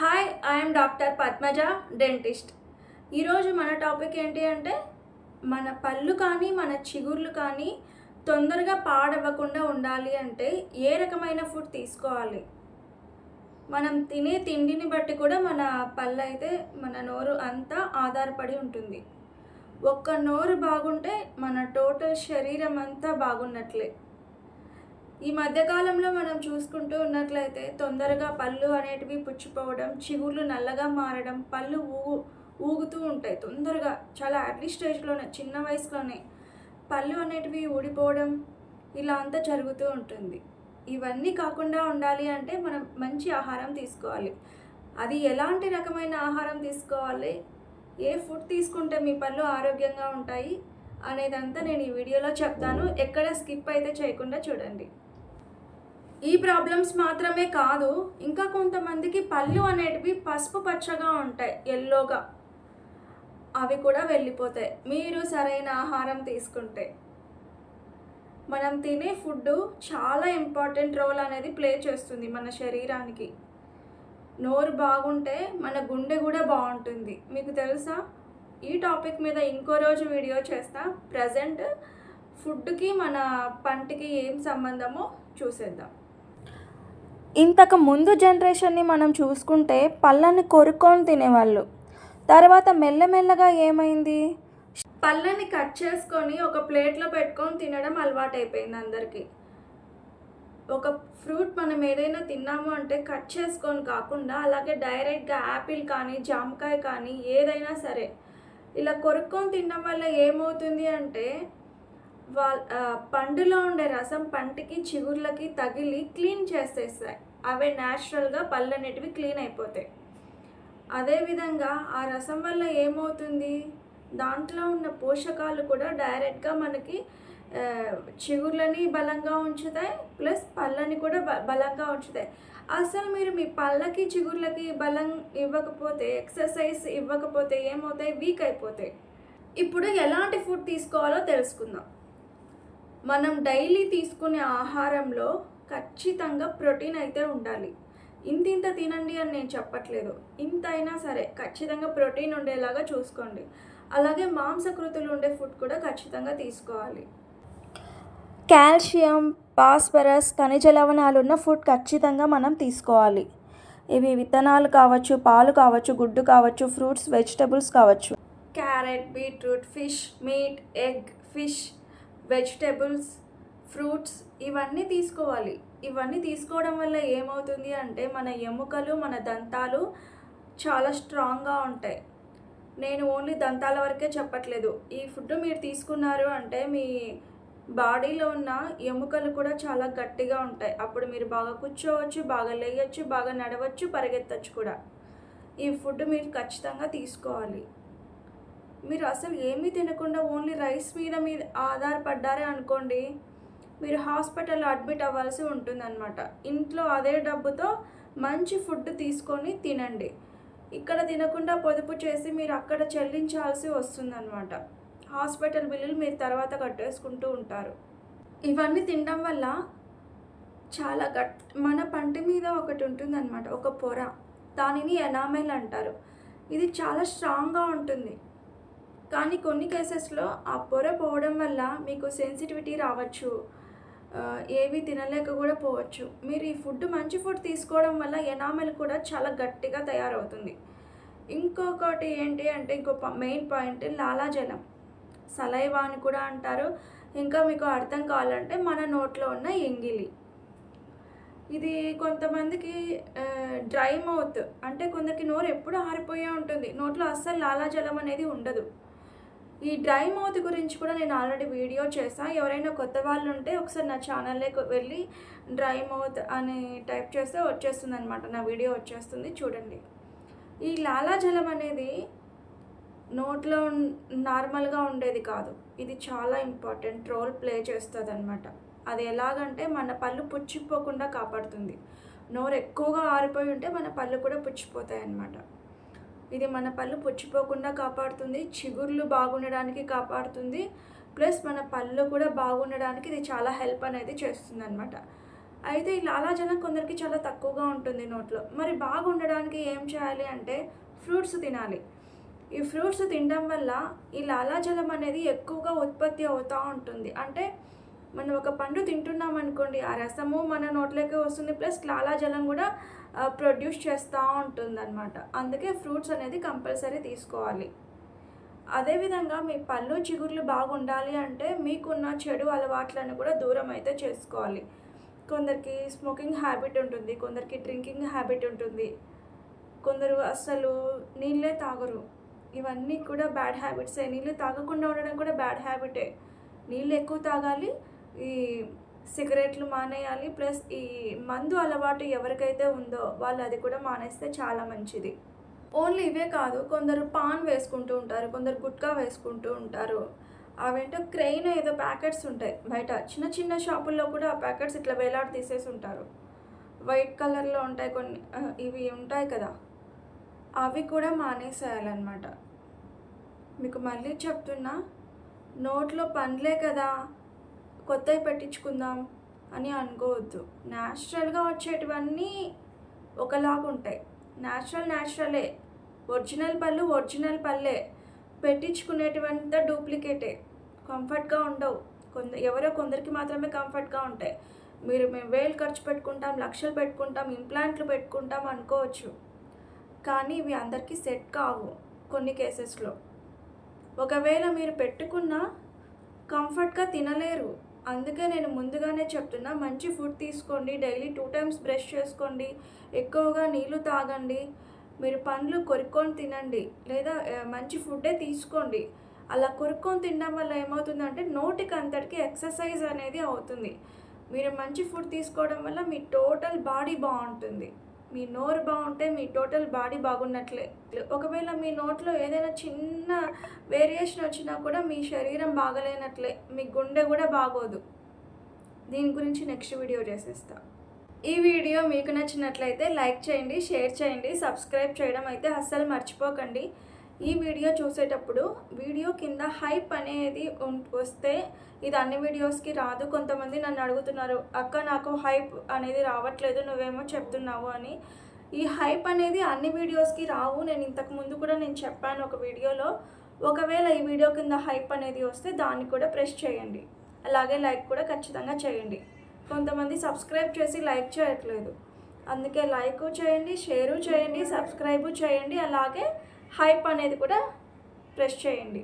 Hi I'm doctor Padmaja dentist ఈరోజు మన topic ఏంటి అంటే మన పళ్ళు కానీ మన చిగుర్లు కానీ తొందరగా పాడవ్వకుండా ఉండాలి అంటే ఏ రకమైన ఫుడ్ తీసుకోవాలి? మనం తినే తిండిని బట్టి కూడా మన పళ్ళు అయితే మన నోరు అంతా ఆధారపడి ఉంటుంది. ఒక్క నోరు బాగుంటే మన టోటల్ శరీరం అంతా బాగున్నట్లే. ఈ మధ్యకాలంలో మనం చూసుకుంటూ ఉన్నట్లయితే తొందరగా పళ్ళు అనేటివి పుచ్చిపోవడం చిగుర్లు నల్లగా మారడం పళ్ళు ఊగు ఊగుతూ ఉంటాయి తొందరగా. చాలా అర్లీ స్టేజ్లోనే చిన్న వయసులోనే పళ్ళు అనేటివి ఊడిపోవడం ఇలా అంతా జరుగుతూ ఉంటుంది. ఇవన్నీ కాకుండా ఉండాలి అంటే మనం మంచి ఆహారం తీసుకోవాలి. అది ఎలాంటి రకమైన ఆహారం తీసుకోవాలి? ఏ ఫుడ్ తీసుకుంటే మీ పళ్ళు ఆరోగ్యంగా ఉంటాయి? అనేదంతా నేను ఈ వీడియోలో చెప్తాను. ఎక్కడ స్కిప్ అయితే చేయకుండా చూడండి. ఈ ప్రాబ్లమ్స్ మాత్రమే కాదు ఇంకా కొంతమందికి పళ్ళు అనేటివి పసుపు పచ్చగా ఉంటాయి ఎల్లోగా. అవి కూడా వెళ్ళిపోతాయి. మీరు సరైన ఆహారం తీసుకుంటే. మనం తినే ఫుడ్ చాలా ఇంపార్టెంట్ రోల్ అనేది ప్లే చేస్తుంది మన శరీరానికి. నోరు బాగుంటే మన గుండె కూడా బాగుంటుంది. మీకు తెలుసా? ఈ టాపిక్ మీద ఇంకో రోజు వీడియో చేస్తా. ప్రజెంట్ ఫుడ్కి మన పంటకి ఏం సంబంధమో చూసేద్దాం. ఇంతకు ముందు జనరేషన్ని మనం చూసుకుంటే పళ్ళని కొరుక్కొని తినేవాళ్ళు. తర్వాత మెల్లమెల్లగా ఏమైంది? పళ్ళని కట్ చేసుకొని ఒక ప్లేట్లో పెట్టుకొని తినడం అలవాటైపోయింది అందరికీ. ఒక ఫ్రూట్ మనం ఏదైనా తిన్నాము అంటే కట్ చేసుకొని కాకుండా అలాగే డైరెక్ట్గా యాపిల్ కానీ జామకాయ కానీ ఏదైనా సరే ఇలా కొరుక్కొని తినడం వల్ల ఏమవుతుంది అంటే వాళ్ళ పండులో ఉండే రసం పంటికి చిగుర్లకి తగిలి క్లీన్ చేసేస్తాయి. అవే న్యాచురల్గా పళ్ళు అనేటివి క్లీన్ అయిపోతాయి. అదేవిధంగా ఆ రసం వల్ల ఏమవుతుంది? దాంట్లో ఉన్న పోషకాలు కూడా డైరెక్ట్గా మనకి చిగుర్లని బలంగా ఉంచుతాయి ప్లస్ పళ్ళని కూడా బ బలంగా ఉంచుతాయి. అసలు మీరు మీ పళ్ళకి చిగుర్లకి బలం ఇవ్వకపోతే ఎక్సర్సైజ్ ఇవ్వకపోతే ఏమవుతాయి? వీక్ అయిపోతాయి. ఇప్పుడు ఎలాంటి ఫుడ్ తీసుకోవాలో తెలుసుకుందాం. మనం డైలీ తీసుకునే ఆహారంలో ఖచ్చితంగా ప్రోటీన్ అయితే ఉండాలి. ఇంత ఇంత తినండి అని నేను చెప్పట్లేదు. ఇంత అయినా సరే ఖచ్చితంగా ప్రోటీన్ ఉండేలాగా చూసుకోండి. అలాగే మాంసకృతులు ఉండే ఫుడ్ కూడా ఖచ్చితంగా తీసుకోవాలి. కాల్షియం ఫాస్ఫరస్ ఖనిజ లవణాలు ఉన్న ఫుడ్ ఖచ్చితంగా మనం తీసుకోవాలి. ఇవి విత్తనాలు కావచ్చు పాలు కావచ్చు గుడ్డు కావచ్చు ఫ్రూట్స్ వెజిటబుల్స్ కావచ్చు. Carrot beetroot fish meat egg fish vegetables fruits ఇవన్నీ తీసుకోవాలి. ఇవన్నీ తీసుకోవడం వల్ల ఏమవుతుంది అంటే మన ఎముకలు మన దంతాలు చాలా స్ట్రాంగ్గా ఉంటాయి. నేను ఓన్లీ దంతాల వరకే చెప్పట్లేదు. ఈ ఫుడ్ మీరు తీసుకున్నారు అంటే మీ బాడీలో ఉన్న ఎముకలు కూడా చాలా గట్టిగా ఉంటాయి. అప్పుడు మీరు బాగా కూర్చోవచ్చు బాగా లేయచ్చు బాగా నడవచ్చు పరిగెత్తచ్చు కూడా. ఈ ఫుడ్ మీరు ఖచ్చితంగా తీసుకోవాలి. మీరు అసలు ఏమీ తినకుండా ఓన్లీ రైస్ మీద మీద ఆధారపడ్డారే అనుకోండి మీరు హాస్పిటల్లో అడ్మిట్ అవ్వాల్సి ఉంటుందన్నమాట. ఇంట్లో అదే డబ్బుతో మంచి ఫుడ్ తీసుకొని తినండి. ఇక్కడ తినకుండా పొదుపు చేసి మీరు అక్కడ చెల్లించాల్సి వస్తుందన్నమాట. హాస్పిటల్ బిల్లులు మీరు తర్వాత కట్టేసుకుంటూ ఉంటారు. ఇవన్నీ తినడం వల్ల చాలా గట్ మన పంటి మీద ఒకటి ఉంటుందన్నమాట ఒక పొర. దానిని ఎనామెల్ అంటారు. ఇది చాలా స్ట్రాంగ్గా ఉంటుంది. కానీ కొన్ని కేసెస్లో ఆ పొర పోవడం వల్ల మీకు సెన్సిటివిటీ రావచ్చు. ఏవి తినలేక కూడా పోవచ్చు. మీరు ఈ ఫుడ్ మంచి ఫుడ్ తీసుకోవడం వల్ల ఎనామెల్ కూడా చాలా గట్టిగా తయారవుతుంది. ఇంకొకటి ఏంటి అంటే ఇంకో మెయిన్ పాయింట్ లాలాజలం సలైవా అని కూడా అంటారు. ఇంకా మీకు అర్థం కావాలంటే మన నోట్లో ఉన్న ఎంగిలి. ఇది కొంతమందికి డ్రై మౌత్ అంటే కొందరికి నోరు ఎప్పుడు ఆరిపోయే ఉంటుంది. నోట్లో అస్సలు లాలాజలం అనేది ఉండదు. ఈ డ్రై మౌత్ గురించి కూడా నేను ఆల్రెడీ వీడియో చేశాను ఎవరైనా కొత్త వాళ్ళు ఉంటే ఒకసారి నా ఛానల్లోకి వెళ్ళి డ్రై మౌత్ అని టైప్ చేస్తే వచ్చేస్తుంది అనమాట నా వీడియో వచ్చేస్తుంది. చూడండి. ఈ లాలాజలం అనేది నోట్లో నార్మల్గా ఉండేది కాదు. ఇది చాలా ఇంపార్టెంట్ రోల్ ప్లే చేస్తుంది అనమాట అది ఎలాగంటే మన పళ్ళు పుచ్చిపోకుండా కాపాడుతుంది. నోరు ఎక్కువగా ఆరిపోయి ఉంటే మన పళ్ళు కూడా పుచ్చిపోతాయి అన్నమాట ఇది మన పళ్ళు పుచ్చిపోకుండా కాపాడుతుంది చిగుర్లు బాగుండడానికి కాపాడుతుంది ప్లస్ మన పళ్ళు కూడా బాగుండడానికి ఇది చాలా హెల్ప్ అనేది చేస్తుంది అనమాట అయితే ఈ లాలాజలం కొందరికి చాలా తక్కువగా ఉంటుంది నోట్లో. మరి బాగుండడానికి ఏం చేయాలి అంటే ఫ్రూట్స్ తినాలి. ఈ ఫ్రూట్స్ తినడం వల్ల ఈ లాలాజలం అనేది ఎక్కువగా ఉత్పత్తి అవుతూ ఉంటుంది. అంటే మనం ఒక పండు తింటున్నాం అనుకోండి ఆ రసము మన నోట్లోకి వస్తుంది ప్లస్ లాలాజలం కూడా ప్రొడ్యూస్ చేస్తూ ఉంటుంది అనమాట అందుకే ఫ్రూట్స్ అనేది కంపల్సరీ తీసుకోవాలి. అదేవిధంగా మీ పళ్ళు చిగుర్లు బాగుండాలి అంటే మీకున్న చెడు అలవాట్లను కూడా దూరం అయితే చేసుకోవాలి. కొందరికి స్మోకింగ్ హ్యాబిట్ ఉంటుంది కొందరికి డ్రింకింగ్ హ్యాబిట్ ఉంటుంది కొందరు అస్సలు నీళ్ళే తాగరు. ఇవన్నీ కూడా బ్యాడ్ హ్యాబిట్సే నీళ్ళు తాగకుండా ఉండడం కూడా బ్యాడ్ హ్యాబిటే నీళ్ళు ఎక్కువ తాగాలి ఈ సిగరెట్లు మానేయాలి ప్లస్ ఈ మందు అలవాటు ఎవరికైతే ఉందో వాళ్ళు అది కూడా మానేస్తే చాలా మంచిది. ఓన్లీ ఇవే కాదు కొందరు పాన్ వేసుకుంటూ ఉంటారు కొందరు గుట్కా వేసుకుంటూ ఉంటారు. అవేంటో క్రెయిన్ ఏదో ప్యాకెట్స్ ఉంటాయి బయట. చిన్న చిన్న షాపుల్లో కూడా ఆ ప్యాకెట్స్ ఇట్లా వేలాడి తీసేసి ఉంటారు. వైట్ కలర్లో ఉంటాయి కొన్ని ఇవి ఉంటాయి కదా. అవి కూడా మానేసేయాలన్నమాట. మీకు మళ్ళీ చెప్తున్నా నోట్లో పండ్లే కదా. కొత్తవి పెట్టించుకుందాం అని అనుకోవద్దు. న్యాచురల్గా వచ్చేటివన్నీ ఒకలాగా ఉంటాయి. న్యాచురల్ న్యాచురలే ఒరిజినల్ పళ్ళు ఒరిజినల్ పళ్ళే. పెట్టించుకునేటివంతా డూప్లికేటే. కంఫర్ట్గా ఉండవు. కొంద ఎవరో కొందరికి మాత్రమే కంఫర్ట్గా ఉంటాయి. మీరు మేము వేలు ఖర్చు పెట్టుకుంటాం లక్షలు పెట్టుకుంటాం ఇంప్లాంట్లు పెట్టుకుంటాం అనుకోవచ్చు. కానీ ఇవి అందరికీ సెట్ కావు కొన్ని కేసెస్లో. ఒకవేళ మీరు పెట్టుకున్న కంఫర్ట్గా తినలేరు. అందుకే నేను ముందుగానే చెప్తున్నా మంచి ఫుడ్ తీసుకోండి డైలీ టూ టైమ్స్ బ్రష్ చేసుకోండి ఎక్కువగా నీళ్ళు తాగండి మీరు పండ్లు కొరుక్కొని తినండి లేదా మంచి ఫుడ్డే తీసుకోండి. అలా కొరుక్కొని తినడం వల్ల ఏమవుతుందంటే నోటికి అంతటికి ఎక్సర్సైజ్ అనేది అవుతుంది. మీరు మంచి ఫుడ్ తీసుకోవడం వల్ల మీ టోటల్ బాడీ బాగుంటుంది. మీ నోరు బాగుంటే మీ టోటల్ బాడీ బాగున్నట్లే. ఒకవేళ మీ నోట్లో ఏదైనా చిన్న వేరియేషన్ వచ్చినా కూడా మీ శరీరం బాగలేనట్లే. మీ గుండె కూడా బాగోదు. దీని గురించి నెక్స్ట్ వీడియో చేసేస్తా. ఈ వీడియో మీకు నచ్చినట్లయితే లైక్ చేయండి షేర్ చేయండి సబ్స్క్రైబ్ చేయడం అయితే అస్సలు మర్చిపోకండి. ఈ వీడియో చూసేటప్పుడు వీడియో కింద హైప్ అనేది వస్తే ఇది అన్ని వీడియోస్కి రాదు. కొంతమంది నన్ను అడుగుతున్నారు అక్క నాకు హైప్ అనేది రావట్లేదు నువ్వేమో చెప్తున్నావు అని. ఈ హైప్ అనేది అన్ని వీడియోస్కి రావు. నేను ఇంతకు ముందు కూడా నేను చెప్పాను ఒక వీడియోలో ఒకవేళ ఈ వీడియో కింద హైప్ అనేది వస్తే దాన్ని కూడా ప్రెస్ చేయండి. అలాగే లైక్ కూడా ఖచ్చితంగా చేయండి. కొంతమంది సబ్స్క్రైబ్ చేసి లైక్ చేయట్లేదు. అందుకే లైక్ చేయండి షేరు చేయండి సబ్స్క్రైబు చేయండి. అలాగే హైప్ అనేది కూడా ప్రెస్ చేయండి.